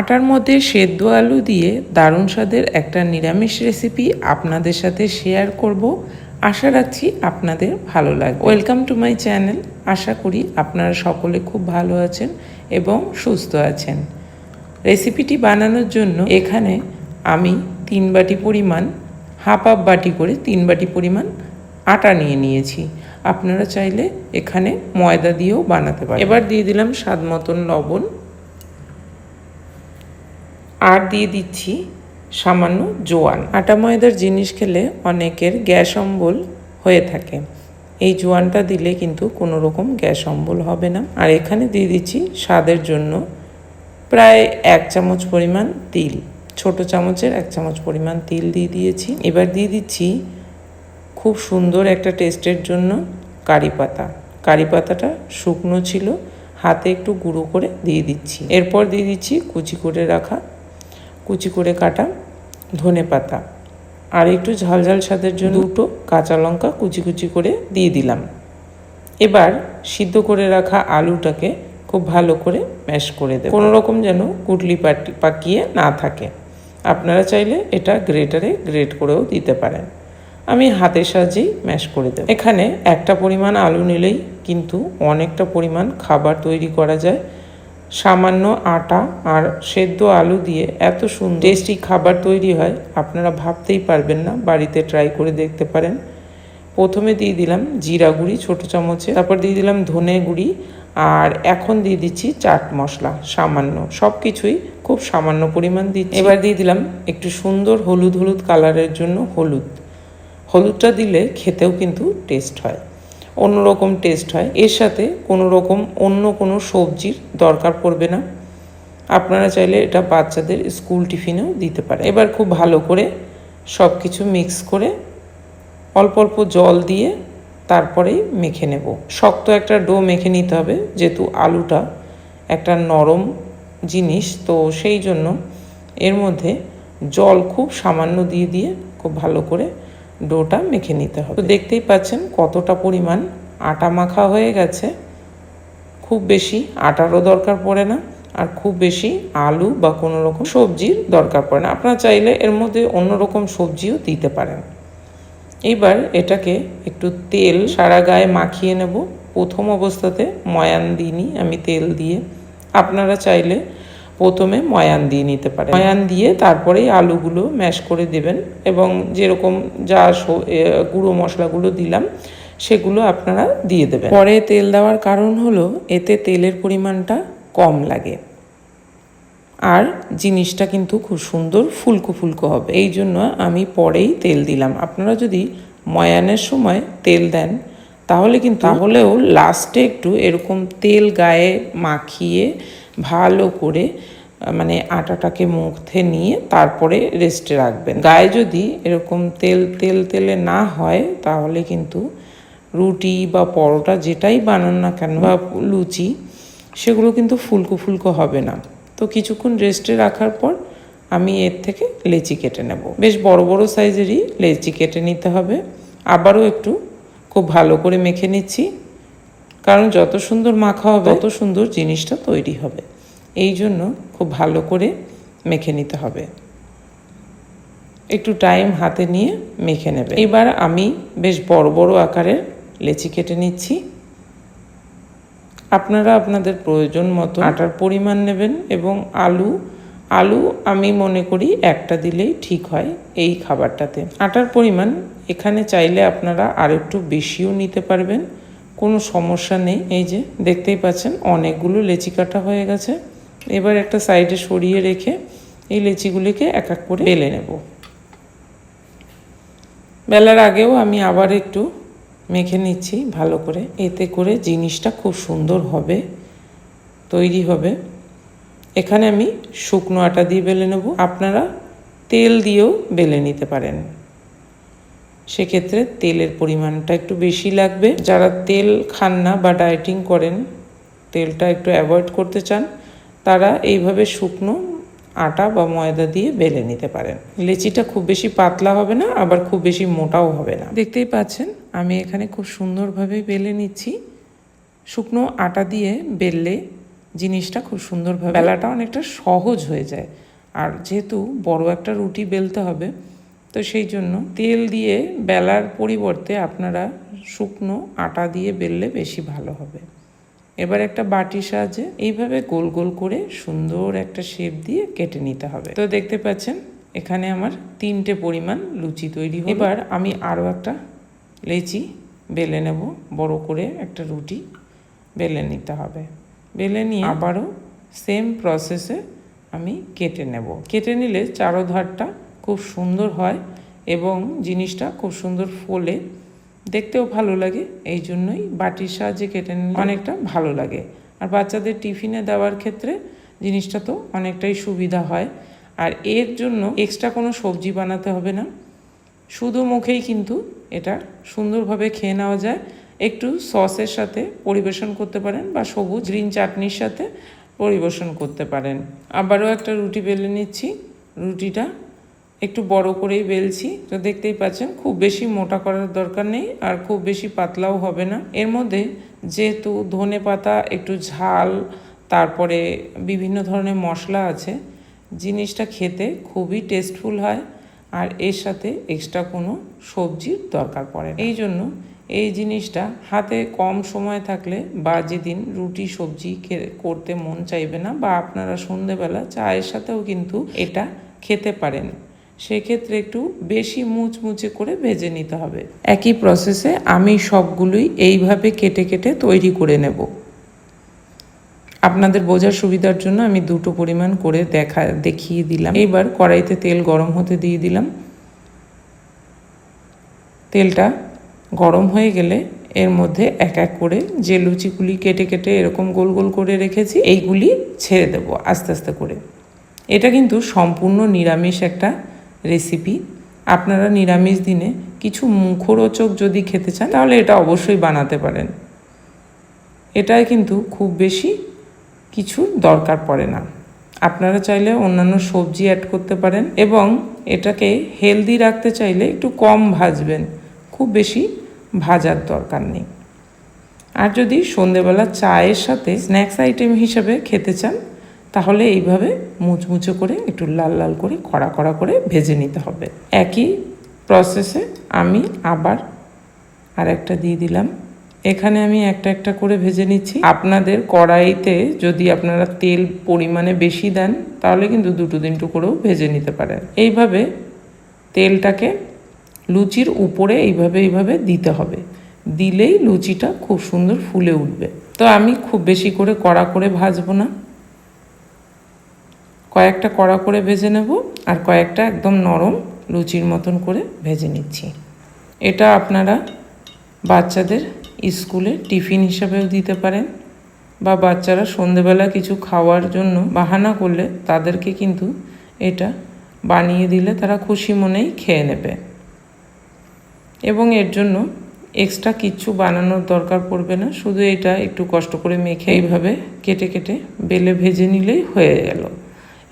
আটার মধ্যে সেদ্ধ আলু দিয়ে দারুণ স্বাদের একটা নিরামিষ রেসিপি আপনাদের সাথে শেয়ার করব। আশা রাখছি আপনাদের ভালো লাগবে। ওয়েলকাম টু মাই চ্যানেল আশা করি আপনারা সকলে খুব ভালো আছেন এবং সুস্থ আছেন। রেসিপিটি বানানোর জন্য এখানে আমি তিন বাটি পরিমাণ হাফ হাফ বাটি করে তিন বাটি পরিমাণ আটা নিয়ে নিয়েছি। আপনারা চাইলে এখানে ময়দা দিয়েও বানাতে পারেন। এবার দিয়ে দিলাম স্বাদ মতন লবণ। আর দিয়ে দিচ্ছি সামান্য জোয়ান। আটা ময়দার জিনিস খেলে অনেকের গ্যাস অম্বল হয়ে থাকে। এই জোয়ানটা দিলে কিন্তু কোনো রকম গ্যাস অম্বল হবে না। আর এখানে দিয়ে দিচ্ছি স্বাদের জন্য প্রায় এক চামচ পরিমাণ তিল। ছোট চামচের এক চামচ পরিমাণ তিল দিয়ে দিয়েছি। এবার দিয়ে দিচ্ছি খুব সুন্দর একটা টেস্টের জন্য কারি পাতা। কারি পাতাটা শুকনো ছিল। হাতে একটু গুঁড়ো করে দিয়ে দিচ্ছি। এরপর দিয়ে দিচ্ছি কুচি করে রাখা কুচি করে কাটা ধনে পাতা। আর একটু ঝাল ঝাল স্বাদের জন্য দুটো কাঁচা লঙ্কা কুচি কুচি করে দিয়ে দিলাম। এবার সিদ্ধ করে রাখা আলুটাকে খুব ভালো করে ম্যাশ করে দেব। কোনো রকম যেন কুটলি পাটি পাকিয়ে না থাকে। আপনারা চাইলে এটা গ্রেটারে গ্রেট করেও দিতে পারেন। আমি হাতের সাহায্যেই ম্যাশ করে দেব। এখানে একটা পরিমাণ আলু নিলেই কিন্তু অনেকটা পরিমাণ খাবার তৈরি করা যায়। সামান্য আটা আর সেদ্ধ আলু দিয়ে এত সুন্দর টেস্টি খাবার তৈরি হয়, আপনারা ভাবতেই পারবেন না, বাড়িতে ট্রাই করে দেখতে পারেন। প্রথমে দিয়ে দিলাম জিরা গুঁড়ি, ছোটো চামচে, তারপর দিয়ে দিলাম ধনে গুঁড়ি, আর এখন দিয়ে দিচ্ছি চাট মশলা, সামান্য সব কিছুই খুব সামান্য পরিমাণ দিচ্ছি। এবার দিয়ে দিলাম একটু সুন্দর হলুদ হলুদ কালারের জন্য হলুদ। হলুদটা দিলে খেতেও কিন্তু টেস্ট হয়। অন্যরকম টেস্ট হয়। এর সাথে কোনো রকম অন্য কোনো সবজির দরকার পড়বে না। আপনারা চাইলে এটা বাচ্চাদের স্কুল টিফিনেও দিতে পারে। এবার খুব ভালো করে সব কিছু মিক্স করে অল্প অল্প জল দিয়ে তারপরেই মেখে নেব। শক্ত একটা ডো মেখে নিতে হবে, যেহেতু আলুটা একটা নরম জিনিস, তো সেই জন্য এর মধ্যে জল খুব সামান্য দিয়ে দিয়ে খুব ভালো করে ডোটা মেখে নিতে হবে। তো দেখতেই পাচ্ছেন কতটা পরিমাণ আটা মাখা হয়ে গেছে। খুব বেশি আটারও দরকার পড়ে না আর খুব বেশি আলু বা কোনো রকম সবজির দরকার পড়ে না। আপনারা চাইলে এর মধ্যে অন্য রকম সবজিও দিতে পারেন। এইবার এটাকে একটু তেল সারা গায়ে মাখিয়ে নেব। প্রথম অবস্থাতে ময়ান দিইনি আমি তেল দিয়ে। আপনারা চাইলে প্রথমে ময়ান দিয়ে নিতে পারেন। ময়ান দিয়ে তারপরেই আলুগুলো ম্যাশ করে দেবেন এবং যেরকম যা গুঁড়ো মশলাগুলো দিলাম, সেগুলো আপনারা দিয়ে দেবেন। পরে তেল দেওয়ার কারণ হলো, এতে তেলের পরিমাণটা কম লাগে। আর জিনিসটা কিন্তু খুব সুন্দর ফুলকো ফুলকো হবে। এই জন্য আমি পরেই তেল দিলাম। আপনারা যদি ময়ানের সময় তেল দেন, তাহলে কিন্তু তাহলেও লাস্টে একটু এরকম তেল গায়ে মাখিয়ে ভালো করে মানে আটাটাকে মুখে নিয়ে তারপরে রেস্টে রাখবেন। গায়ে যদি এরকম তেল তেল, তেলে না হয়, তাহলে কিন্তু রুটি বা পরোটা যেটাই বানান না কেন বা লুচি, সেগুলো কিন্তু ফুলকো ফুলকো হবে না। তো কিছুক্ষণ রেস্টে রাখার পর আমি এর থেকে লেচি কেটে নেব। বেশ বড় বড় সাইজেরই লেচি কেটে নিতে হবে। আবারও একটু খুব ভালো করে মেখে নিচ্ছি, কারণ যত সুন্দর মাখা হবে, তত সুন্দর জিনিসটা তৈরি হবে। এই জন্য খুব ভালো করে মেখে নিতে হবে। একটু টাইম হাতে নিয়ে মেখে নেবে। এবার আমি বেশ বড় বড় আকারের লেচি কেটে নিচ্ছি। আপনারা আপনাদের প্রয়োজন মতো আটার পরিমাণ নেবেন এবং আলু আলু আমি মনে করি একটা দিলেই ঠিক হয় এই খাবারটাতে। আটার পরিমাণ এখানে চাইলে আপনারা আর একটু বেশিও নিতে পারবেন। কোনো সমস্যা নেই। এই যে দেখতেই পাচ্ছেন, অনেকগুলো লেচি কাটা হয়ে গেছে। এবার একটা সাইডে সরিয়ে রেখে এই লেচিগুলিকে এক এক করে বেলে নেব। বেলার আগেও আমি আবার একটু মেখে নিচ্ছি ভালো করে। এতে করে জিনিসটা খুব সুন্দর হবে, তৈরি হবে। এখানে আমি শুকনো আটা দিয়ে বেলে নেব। আপনারা তেল দিয়েও বেলে নিতে পারেন। সেক্ষেত্রে তেলের পরিমাণটা একটু বেশি লাগবে। যারা তেল খান না বা ডায়েটিং করেন, তেলটা একটু অ্যাভয়েড করতে চান তারা এইভাবে শুকনো আটা বা ময়দা দিয়ে বেলে নিতে পারেন। লেচিটা খুব বেশি পাতলা হবে না, আবার খুব বেশি মোটাও হবে না। দেখতেই পাচ্ছেন, আমি এখানে খুব সুন্দরভাবে বেলে নিচ্ছি। শুকনো আটা দিয়ে বেললে জিনিসটা খুব সুন্দরভাবে বেলাটা অনেকটা সহজ হয়ে যায়। আর যেহেতু বড় একটা রুটি বেলতে হবে, তো সেই জন্য তেল দিয়ে বেলার পরিবর্তে আপনারা শুকনো আটা দিয়ে বেললে বেশি ভালো হবে। এবার একটা বাটির সাহায্যে এইভাবে গোল গোল করে সুন্দর একটা শেপ দিয়ে কেটে নিতে হবে। তো দেখতে পাচ্ছেন, এখানে আমার তিনটে পরিমাণ লুচি তৈরি হলো। এবার আমি আরও একটা লেচি বেলে নেব, বড় করে একটা রুটি বেলে নিতে হবে। বেলে নিয়ে আবারও সেম প্রসেসে আমি কেটে নেব। কেটে নিলে চারোধারটা খুব সুন্দর হয় এবং জিনিসটা খুব সুন্দর ফোলে দেখতেও ভালো লাগে, এই জন্যই বাটির সাহায্যে কেটে নিলে অনেকটা ভালো লাগে। আর বাচ্চাদের টিফিনে দেওয়ার ক্ষেত্রে জিনিসটা তো অনেকটাই সুবিধা হয়। আর এর জন্য এক্সট্রা কোনো সবজি বানাতে হবে না। শুধু মুখেই কিন্তু এটা সুন্দরভাবে খেয়ে নেওয়া যায়। একটু সসের সাথে পরিবেশন করতে পারেন বা সবুজ গ্রিন চাটনির সাথে পরিবেশন করতে পারেন। আবারও একটা রুটি বেলে নিচ্ছি। রুটিটা একটু বড় করেই বেলছি। তো দেখতেই পাচ্ছেন, খুব বেশি মোটা করার দরকার নেই আর খুব বেশি পাতলাও হবে না। এর মধ্যে যেহেতু ধনে পাতা, একটু ঝাল, তারপরে বিভিন্ন ধরনের মশলা আছে, জিনিসটা খেতে খুবই টেস্টফুল হয় আর এর সাথে এক্সট্রা কোনো সবজির দরকার পড়ে এই জন্য এই জিনিসটা হাতে কম সময় থাকলে বা যেদিন রুটি, সবজি করতে মন চাইবে না বা আপনারা সন্ধেবেলা চায়ের সাথেও কিন্তু এটা খেতে পারেন। সেক্ষেত্রে একটু বেশি মুচমুচে করে ভেজে নিতে হবে। একই প্রসেসে আমি সবগুলোই এইভাবে কেটে কেটে তৈরি করে নেব। আপনাদের বোঝার সুবিধার জন্য আমি দুটো পরিমাণ করে দেখা, দেখিয়ে দিলাম। এইবার কড়াইতে তেল গরম হতে দিয়ে দিলাম। তেলটা গরম হয়ে গেলে এর মধ্যে এক এক করে যে লুচিগুলি কেটে কেটে এরকম গোল গোল করে রেখেছি, এইগুলি ছেড়ে দেব আস্তে আস্তে করে। এটা কিন্তু সম্পূর্ণ নিরামিষ একটা রেসিপি আপনারা নিরামিষ দিনে কিছু মুখরোচক যদি খেতে চান, তাহলে এটা অবশ্যই বানাতে পারেন। এটায় কিন্তু খুব বেশি কিছু দরকার পড়ে না। আপনারা চাইলে অন্যান্য সবজি অ্যাড করতে পারেন এবং এটাকে হেলদি রাখতে চাইলে একটু কম ভাজবেন, খুব বেশি ভাজার দরকার নেই। আর যদি সন্ধেবেলা চায়ের সাথে স্ন্যাক্স আইটেম হিসাবে খেতে চান তাহলে এইভাবে মুচমুচে করে একটু লাল লাল করে, কড়া কড়া করে ভেজে নিতে হবে। একই প্রসেসে আমি আবার আর একটা দিয়ে দিলাম। এখানে আমি একটা একটা করে ভেজে নিচ্ছি। আপনাদের কড়াইতে যদি আপনারা তেল পরিমাণে বেশি দেন, তাহলে কিন্তু দুটো তিনটু করেও ভেজে নিতে পারেন। এইভাবে তেলটাকে লুচির উপরে এইভাবে এইভাবে দিতে হবে। দিলেই লুচিটা খুব সুন্দর ফুলে উঠবে। তো আমি খুব বেশি করে কড়া করে ভাজবো না। কয়েকটা কড়া করে ভেজে নেব আর কয়েকটা একদম নরম লুচির মতন করে ভেজে নিচ্ছি। এটা আপনারা বাচ্চাদের স্কুলে টিফিন হিসাবেও দিতে পারেন বা বাচ্চারা সন্ধেবেলা কিছু খাওয়ার জন্য বাহানা করলে তাদেরকে কিন্তু এটা বানিয়ে দিলে তারা খুশি মনেই খেয়ে নেবে। এবং এর জন্য এক্সট্রা কিচ্ছু বানানোর দরকার পড়বে না, শুধু এটা একটু কষ্ট করে মেখে এইভাবে কেটে কেটে বেলে ভেজে নিলেই হয়ে গেল।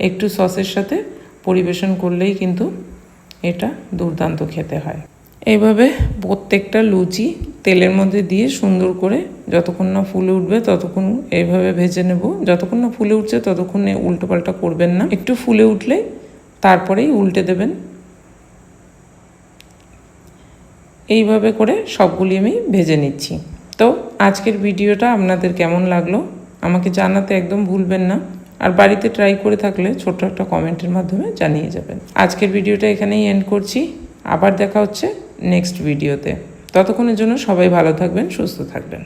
একটু সসের সাথে পরিবেশন করলেই কিন্তু এটা দুর্দান্ত খেতে হয়। এইভাবে প্রত্যেকটা লুচি তেলের মধ্যে দিয়ে সুন্দর করে যতক্ষণ না ফুলে উঠবে ততক্ষণ এইভাবে ভেজে নেব। যতক্ষণ না ফুলে উঠছে ততক্ষণ উল্টো পাল্টা করবেন না। একটু ফুলে উঠলে তারপরেই উল্টে দেবেন। এইভাবে করে সবগুলি আমি ভেজে নিচ্ছি। তো আজকের ভিডিওটা আপনাদের কেমন লাগল? আমাকে জানাতে একদম ভুলবেন না। আর বাড়িতে ট্রাই করে থাকলে ছোট্ট একটা কমেন্টের মাধ্যমে জানিয়ে যাবেন। আজকের ভিডিওটা এখানেই এন্ড করছি। আবার দেখা হচ্ছে নেক্সট ভিডিওতে ততক্ষণের জন্য সবাই ভালো থাকবেন, সুস্থ থাকবেন।